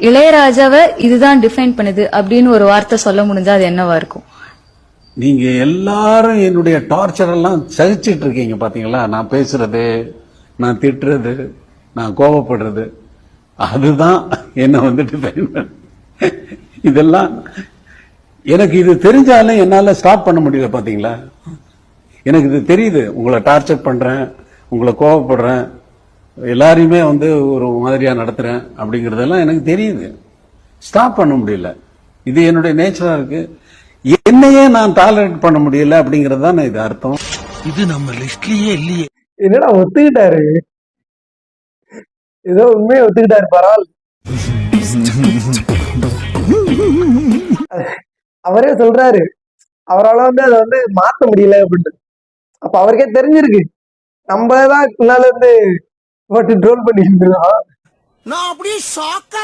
இளையராஜாவை இதுதான் டிஃபைன் பண்ணுது அப்படின்னு ஒரு வார்த்தை சொல்ல முடிஞ்சா அது என்னவா இருக்கும்? நீங்க எல்லாரும் என்னுடைய டார்ச்சர் எல்லாம் சகிச்சிட்டு இருக்கீங்க பாத்தீங்களா? நான் பேசுறது நான் திட்டுறது நான் கோபப்படுறது அதுதான் என்ன வந்து டிஃபைன் பண்ண இதெல்லாம் எனக்கு இது தெரிஞ்சாலும் என்னால ஸ்டாப் பண்ண முடியல பாத்தீங்களா? எனக்கு இது தெரியுது உங்களை டார்ச்சர் பண்றேன் உங்களை கோபப்படுறேன் எல்லாரையுமே வந்து ஒரு மாதிரியா நடத்துறேன் அப்படிங்கறதெல்லாம் எனக்கு தெரியுது. ஸ்டாப் பண்ண முடியல. இது என்னுடைய நேச்சரா இருக்கு. என்னையே நான் டாலரேட் பண்ண முடியல அப்படிங்கறது தான் இது அர்த்தம். இது நம்ம லிஸ்ட்லயே இல்லையே. என்னடா ஒத்துக்கிட்டாரு? ஏதோ உண்மையை ஒத்துக்கிட்டாரு பரவாயில்ல. அவரே சொல்றாரு. அவரால வந்து அதை வந்து மாத்த முடியல அப்படின்னு அப்ப அவருக்கே தெரிஞ்சிருக்கு. நம்ம தான் பின்னால இருந்து போட்டு ட்ரோல் பண்ணிட்டு நான் அப்படியே ஷாக்